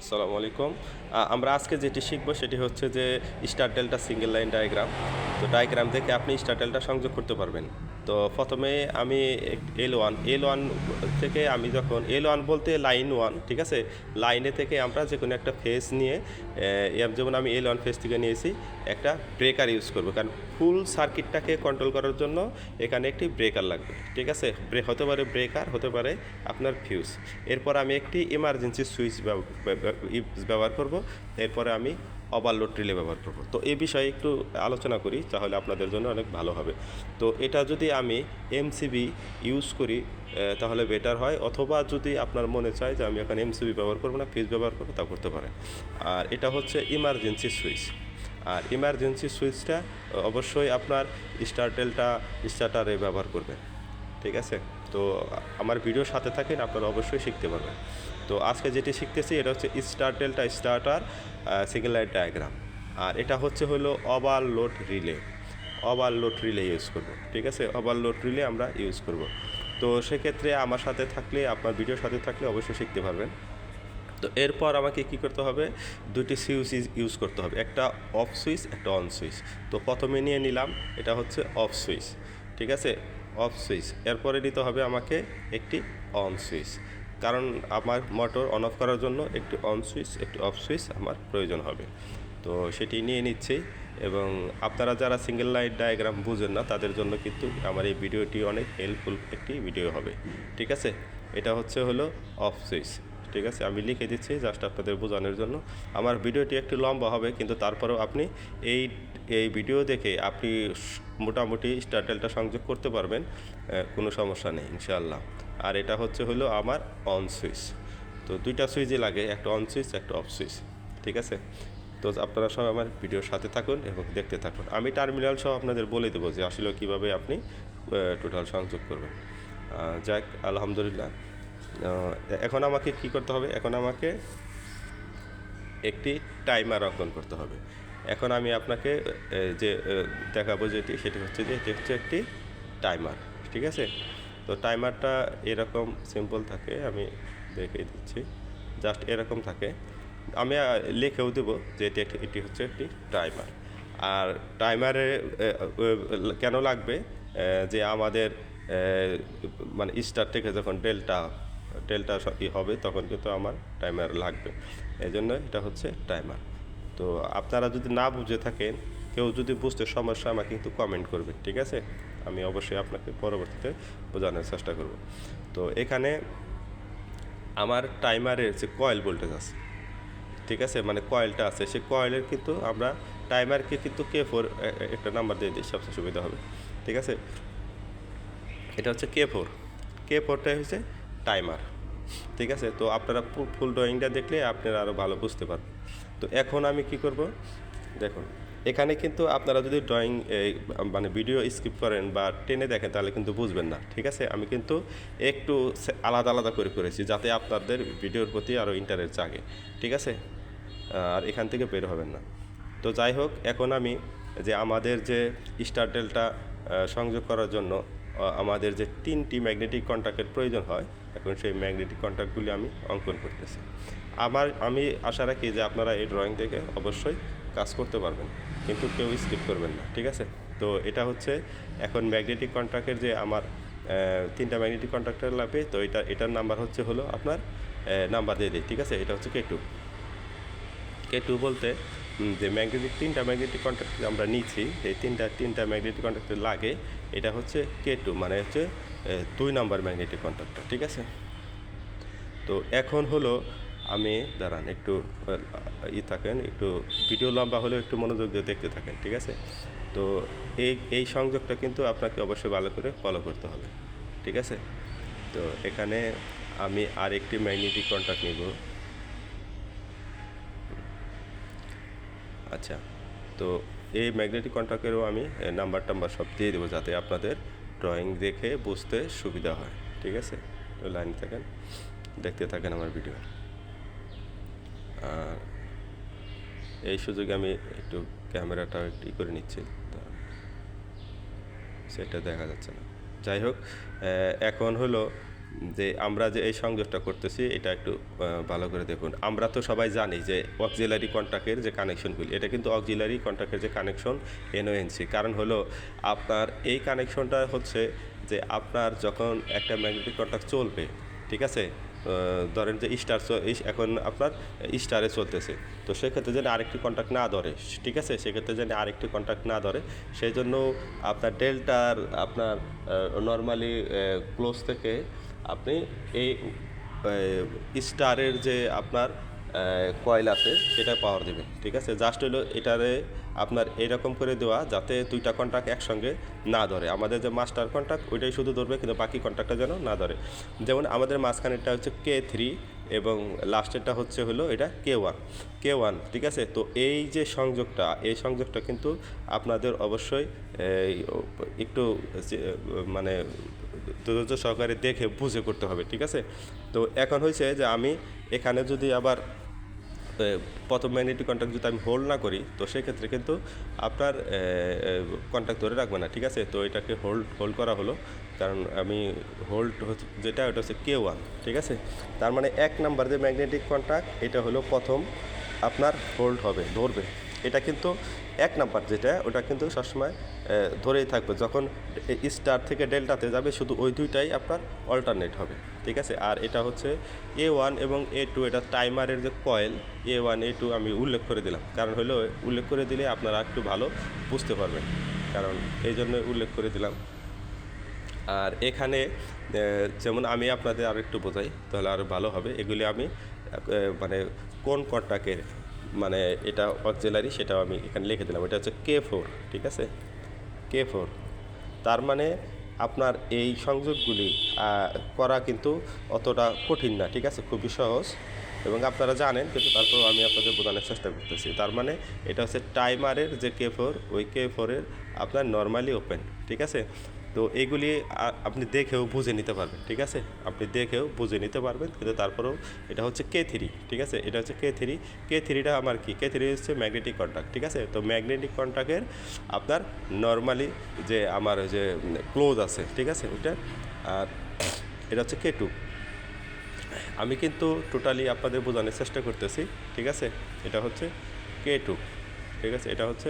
আসসালামু আলাইকুম। আমরা আজকে যেটি শিখব সেটি হচ্ছে যে star delta single line diagram. তো ডায়াগ্রাম থেকে আপনি স্টার ডেল্টা সংযোগ করতে পারবেন। তো প্রথমে আমি এল ওয়ান এল ওয়ান থেকে আমি যখন এল ওয়ান বলতে লাইন ওয়ান ঠিক আছে? লাইনে থেকে আমরা যে কোনো একটা ফেস নিয়ে যেমন আমি এল ওয়ান ফেস থেকে নিয়েছি, একটা ব্রেকার ইউজ করব। কারণ ফুল সার্কিটটাকে কন্ট্রোল করার জন্য এখানে একটি ব্রেকার লাগবে, ঠিক আছে? হতে পারে ব্রেকার হতে পারে আপনার ফিউজ এরপর আমি একটি ইমার্জেন্সি সুইচ ব্যবহার করব। এরপরে আমি ওভারলোড রিলে ব্যবহার করব। তো এই বিষয়ে একটু আলোচনা করি, তাহলে আপনাদের জন্য অনেক ভালো হবে। তো এটা যদি আমি এমসিবি ইউজ করি তাহলে বেটার হয়, অথবা যদি আপনার মনে চায় যে আমি এখন এমসিবি ব্যবহার করব না ফিউজ ব্যবহার করব, তা করতে পারেন। আর এটা হচ্ছে ইমার্জেন্সি সুইচ আর ইমার্জেন্সি সুইচটা অবশ্যই আপনার স্টারটেলটা স্টার্টারে ব্যবহার করবেন। ঠিক আছে? তো আমার ভিডিও সাথে থাকেন, আপনারা অবশ্যই শিখতে পারবেন। তো আজকে যেটি শিখতেছি এটা হচ্ছে স্টারটেলটা স্টার্টার সিঙ্গেল লাইট ডায়াগ্রাম আর এটা হচ্ছে হলো overload relay. Overload relay use করব, ঠিক আছে? ওভারলোড রিলে আমরা ইউজ করব। তো সেক্ষেত্রে আমার সাথে থাকলে, আপনার ভিডিওর সাথে থাকলে অবশ্যই শিখতে পারবেন। তো এরপর আমাকে কি করতে হবে? দুটি সুইচ ইউজ করতে হবে। একটা অফ সুইচ একটা অন সুইচ তো প্রথমে নিয়ে নিলাম, এটা হচ্ছে অফ সুইচ ঠিক আছে? অফ সুইচ এরপরে নিতে হবে আমাকে একটি অন সুইচ কারণ আমার মোটর অন অফ করার জন্য একটি অন সুইচ একটি অফ সুইচ আমার প্রয়োজন হবে। তো সেটি নিয়ে নিচ্ছি এবং আপনারা যারা সিঙ্গেল লাইট ডায়াগ্রাম বুঝেন না, তাদের জন্য কিন্তু আমার এই ভিডিওটি অনেক হেল্পফুল একটি ভিডিও হবে। ঠিক আছে? এটা হচ্ছে হলো অফ সুইচ ঠিক আছে? আমি লিখে দিচ্ছি জাস্ট আপনাদের বোঝানোর জন্য। আমার ভিডিওটি একটু লম্বা হবে, কিন্তু তারপরেও আপনি এই এই ভিডিও দেখে আপনি মোটামুটি স্টার্টেলটা সংযোগ করতে পারবেন কোনো সমস্যা নেই, ইনশাআল্লাহ। আর এটা হচ্ছে হলো আমার অন সুইচ। তো দুইটা সুইচই লাগে, একটা অন সুইচ, একটা অফ সুইচ, ঠিক আছে? তো আপনারা সব আমার ভিডিওর সাথে থাকুন এবং দেখতে থাকুন। আমি টার্মিনাল সহ আপনাদের বলে দেবো যে আসলে কীভাবে আপনি টোটাল সংযোগ করবেন। যাক, আলহামদুলিল্লাহ। এখন আমাকে কি করতে হবে? এখন আমাকে একটি টাইমার অঙ্কন করতে হবে। এখন আমি আপনাকে যে দেখাবো যেটি সেটি হচ্ছে যে, এটি হচ্ছে একটি টাইমার, ঠিক আছে? তো টাইমারটা এরকম সিম্পল থাকে, আমি দেখে দিচ্ছি। জাস্ট এরকম থাকে। আমি লিখেও দেবো যে এটি এটি হচ্ছে একটি টাইমার। আর টাইমারে কেন লাগবে? যে আমাদের মানে স্টার থেকে যখন ডেল্টা ডেল্টা হবে, তখন কিন্তু আমার টাইমার লাগবে। এই জন্য এটা হচ্ছে টাইমার। তো আপনারা যদি না বুঝে থাকেন, কেউ যদি বুঝতে সমস্যা, আমাকে কিন্তু কমেন্ট করবে, ঠিক আছে? আমি অবশ্যই আপনাকে পরবর্তীতে বোঝানোর চেষ্টা করব। তো এখানে আমার টাইমারের যে কয়েল ভোল্টেজ আছে, ঠিক আছে? মানে কয়েলটা আছে, সেই কয়েলের কিন্তু আমরা টাইমারকে কিন্তু কে ফোর একটা নাম্বার দিয়ে দিই, সবচেয়ে সুবিধা হবে, ঠিক আছে? এটা হচ্ছে কে ফোর কে ফোরটাই হচ্ছে টাইমার ঠিক আছে? তো আপনারা ফুল ড্রয়িংটা দেখলে আপনারা আরও ভালো বুঝতে পারবেন। তো এখন আমি কি করব? দেখুন, এখানে কিন্তু আপনারা যদি ড্রয়িং মানে ভিডিও স্কিপ করেন বা টেনে দেখেন, তাহলে কিন্তু বুঝবেন না, ঠিক আছে? আমি কিন্তু একটু আলাদা আলাদা করে করেছি, যাতে আপনাদের ভিডিওর প্রতি আরও ইন্টারেস্ট জাগে, ঠিক আছে? আর এখান থেকে বের হবেন না। তো যাই হোক, এখন আমি যে আমাদের যে স্টার ডেলটা সংযোগ করার জন্য আমাদের যে তিনটি ম্যাগনেটিক কন্ট্যাক্টের প্রয়োজন হয়, এখন সেই ম্যাগনেটিক কন্ট্যাক্টগুলি আমি অঙ্কন করতেছি। আমার, আমি আশা রাখি যে আপনারা এই ড্রয়িং থেকে অবশ্যই কাজ করতে পারবেন, কিন্তু কেউ স্কিপ করবেন না, ঠিক আছে? তো এটা হচ্ছে এখন ম্যাগনেটিক কন্ট্রাক্টের যে আমার তিনটা ম্যাগনেটিক কন্ট্রাক্টর লাগবে তো এটা, এটার নাম্বার হচ্ছে হলো আপনার নাম্বার দিয়ে দিই, ঠিক আছে? এটা হচ্ছে কে টু কে টু বলতে যে ম্যাগনেটিক, তিনটা ম্যাগনেটিক কন্ট্যাক্ট আমরা নিয়েছি, এই তিনটা তিনটা ম্যাগনেটিক কন্ট্যাক্ট লাগে, এটা হচ্ছে কে টু মানে হচ্ছে দুই নাম্বার ম্যাগনেটিক কন্ট্যাক্টর ঠিক আছে? তো এখন হলো, আমি, দাঁড়ান, একটু ই থাকেন, একটু ভিডিও লম্বা হলেও একটু মনোযোগ দিয়ে দেখতে থাকেন, ঠিক আছে? তো এই এই সংযোগটা কিন্তু আপনাকে অবশ্যই ভালো করে ফলো করতে হবে, ঠিক আছে? তো এখানে আমি আর একটি ম্যাগনেটিক কন্ট্যাক্ট নিব। আচ্ছা তো এই ম্যাগনেটিক কন্ট্রাক্টেরও আমি নাম্বার টাম্বার সব দিয়ে দেবো যাতে আপনাদের ড্রয়িং দেখে বুঝতে সুবিধা হয়, ঠিক আছে? তো লাইন থাকেন, দেখতে থাকেন আমার ভিডিও আর এই সুযোগে আমি একটু ক্যামেরাটা একটু করে নিচ্ছি সেটা দেখা যাচ্ছে না। যাই হোক এখন হলো যে আমরা যে এই সংযোগটা করতেছি, এটা একটু ভালো করে দেখুন। আমরা তো সবাই জানি যে অক্সিলারি কন্ট্যাক্টের যে কানেকশনগুলি এটা কিন্তু অক্সিলারি কন্ট্যাক্টের যে কানেকশন এনওএনসি কারণ হলো, আপনার এই কানেকশনটা হচ্ছে যে আপনার যখন একটা ম্যাগনেটিক কন্ট্যাক্ট চলবে, ঠিক আছে? ধরেন যে স্টার এখন আপনার স্টারে চলতেছে। তো সেক্ষেত্রে যেন আরেকটি কন্ট্যাক্ট না ধরে, ঠিক আছে? সেক্ষেত্রে যেন আরেকটি কন্ট্যাক্ট না ধরে সেই জন্য আপনার ডেল্টার আপনার নর্মালি ক্লোজ থেকে আপনি এই স্টারের যে আপনার কয়েল আছে, সেটা পাওয়ার দেবেন ঠিক আছে? জাস্ট হলো এটারে আপনার এরকম করে দেওয়া, যাতে দুইটা কন্ট্যাক্ট একসঙ্গে না ধরে। আমাদের যে মাস্টার কন্ট্যাক্ট ওইটাই শুধু ধরবে, কিন্তু বাকি কন্ট্রাক্টটা যেন না ধরে। যেমন আমাদের মাঝখানেরটা হচ্ছে কে থ্রি এবং লাস্টেরটা হচ্ছে হলো এটা কে ওয়ান কে ওয়ান ঠিক আছে? তো এই যে সংযোগটা, এই সংযোগটা কিন্তু আপনাদের অবশ্যই একটু মানে ধৈর্য সহকারে দেখে বুঝে করতে হবে, ঠিক আছে? তো এখন হয়েছে যে আমি এখানে যদি আবার প্রথম ম্যাগনেটিক কন্ট্যাক্ট যদি আমি হোল্ড না করি, তো সেক্ষেত্রে কিন্তু আপনার কন্ট্যাক্ট ধরে রাখবে না, ঠিক আছে? তো এটাকে হোল্ড হোল্ড করা হলো। কারণ আমি হোল্ড যেটা ওটা হচ্ছে কে ওয়ান ঠিক আছে? তার মানে এক নাম্বার যে ম্যাগনেটিক কন্ট্যাক্ট এটা হলো প্রথম আপনার হোল্ড হবে, ধরবে। এটা কিন্তু এক নাম্বার যেটা, ওটা কিন্তু সবসময় ধরেই থাকবে। যখন স্টার থেকে ডেল্টাতে যাবে, শুধু ওই দুইটাই আপনার অল্টারনেট হবে। ঠিক আছে? আর এটা হচ্ছে এ ওয়ান এবং এ টু এটা টাইমারের যে coil A one A two আমি উল্লেখ করে দিলাম। কারণ হলো, উল্লেখ করে দিলে আপনারা একটু ভালো বুঝতে পারবেন। কারণ এই জন্য উল্লেখ করে দিলাম। আর এখানে যেমন আমি আপনাদের আর একটু বোঝাই, তাহলে আরও ভালো হবে। এগুলি আমি মানে কোন কন্টাকের মানে এটা অক্সিলারি সেটাও আমি এখানে লিখে দিলাম। এটা হচ্ছে কে ফোর ঠিক আছে? কে ফোর তার মানে আপনার এই সংযোগগুলি করা কিন্তু অতটা কঠিন না, ঠিক আছে? খুবই সহজ। এবং আপনারা জানেন কিন্তু তারপর আমি আপনাদের বোঝানোর চেষ্টা করতেছি। তার মানে এটা হচ্ছে টাইমারের যে কে ফোর ওই কে ফোরের আপনার নর্মালি ওপেন ঠিক আছে? তো এইগুলি আপনি দেখেও বুঝে নিতে পারবেন, ঠিক আছে? আপনি দেখেও বুঝে নিতে পারবেন, কিন্তু তারপরেও এটা হচ্ছে কে থ্রি ঠিক আছে? এটা হচ্ছে কে থ্রি কে থ্রিটা আমার কি? কে থ্রি হচ্ছে ম্যাগনেটিক কন্ট্যাক্ট ঠিক আছে? তো ম্যাগনেটিক কন্ট্যাক্টের আপনার নর্মালি যে আমার যে ক্লোজ আছে, ঠিক আছে? ওইটা, আর এটা হচ্ছে কে টু আমি কিন্তু টোটালি আপনাদের বোঝানোর চেষ্টা করতেছি, ঠিক আছে? এটা হচ্ছে কে টু ঠিক আছে? এটা হচ্ছে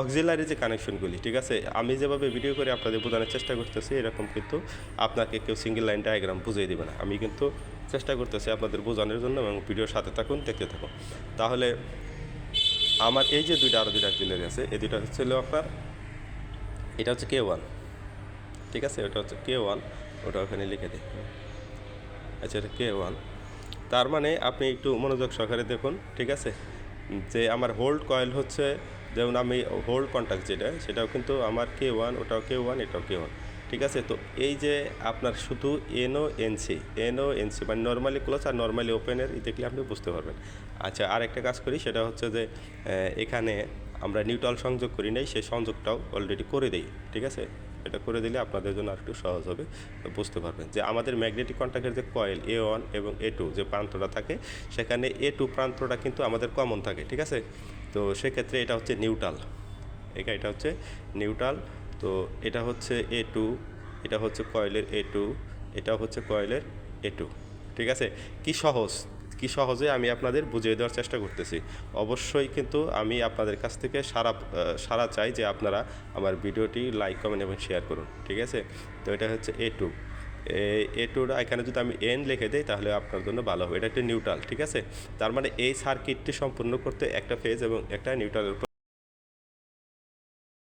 অক্সিলারি যে কানেকশনগুলি ঠিক আছে? আমি যেভাবে ভিডিও করে আপনাদের বোঝানোর চেষ্টা করতেছি, এরকম কিন্তু আপনাকে কেউ সিঙ্গেল লাইন ডায়াগ্রাম বুঝিয়ে দেবে না। আমি কিন্তু চেষ্টা করতেছি আপনাদের বোঝানোর জন্য এবং ভিডিওর সাথে থাকুন, দেখতে থাকুন। তাহলে আমার এই যে দুইটা আরও দুইটা অক্সিলারি আছে, এই দুইটা হচ্ছে আপনার, এটা হচ্ছে কে ওয়ান ঠিক আছে? ওটা হচ্ছে কে ওয়ান ওটা ওখানে লিখে দিই। আচ্ছা এটা কে ওয়ান তার মানে আপনি একটু মনোযোগ সহকারে দেখুন, ঠিক আছে? যে আমার হোল্ড কয়েল হচ্ছে, যেমন আমি হোল্ড কন্ট্যাক্ট যেটা, সেটাও কিন্তু আমার কে ওয়ান ওটাও কে ওয়ান এটাও কে ওয়ান ঠিক আছে? তো এই যে আপনার শুধু এনও এনসি এনও এনসি মানে নর্মালি ক্লোজ আর নর্মালি ওপেনের দেখলে আপনি বুঝতে পারবেন। আচ্ছা আর একটা কাজ করি, সেটা হচ্ছে যে এখানে আমরা নিউট্রাল সংযোগ করি নাই, সেই সংযোগটাও অলরেডি করে দিই। ঠিক আছে? এটা করে দিলে আপনাদের জন্য আরেকটু সহজ হবে। বুঝতে পারবেন যে আমাদের ম্যাগনেটিক কন্ট্যাক্টের যে কয়েল এ ওয়ান এবং এ টু যে প্রান্তটা থাকে, সেখানে এ টু প্রান্তটা কিন্তু আমাদের কমন থাকে, ঠিক আছে? তো সেক্ষেত্রে এটা হচ্ছে নিউট্রাল এটা এটা হচ্ছে নিউট্রাল তো এটা হচ্ছে এ টু এটা হচ্ছে কয়েলের এ টু এটা হচ্ছে কয়েলের এ টু ঠিক আছে? কি সহজ? কি সহজে আমি আপনাদের বুঝিয়ে দেওয়ার চেষ্টা করতেছি। অবশ্যই কিন্তু আমি আপনাদের কাছ থেকে সারা সারা চাই যে আপনারা আমার ভিডিওটি লাইক কমেন্ট এবং শেয়ার করুন, ঠিক আছে? তো এটা হচ্ছে এ টু এ টুর এখানে যদি আমি এন লিখে দিই তাহলে আপনার জন্য ভালো হবে। এটা একটা নিউট্রাল ঠিক আছে? তার মানে এই সার্কিটটি সম্পূর্ণ করতে একটা ফেজ এবং একটা নিউট্রালের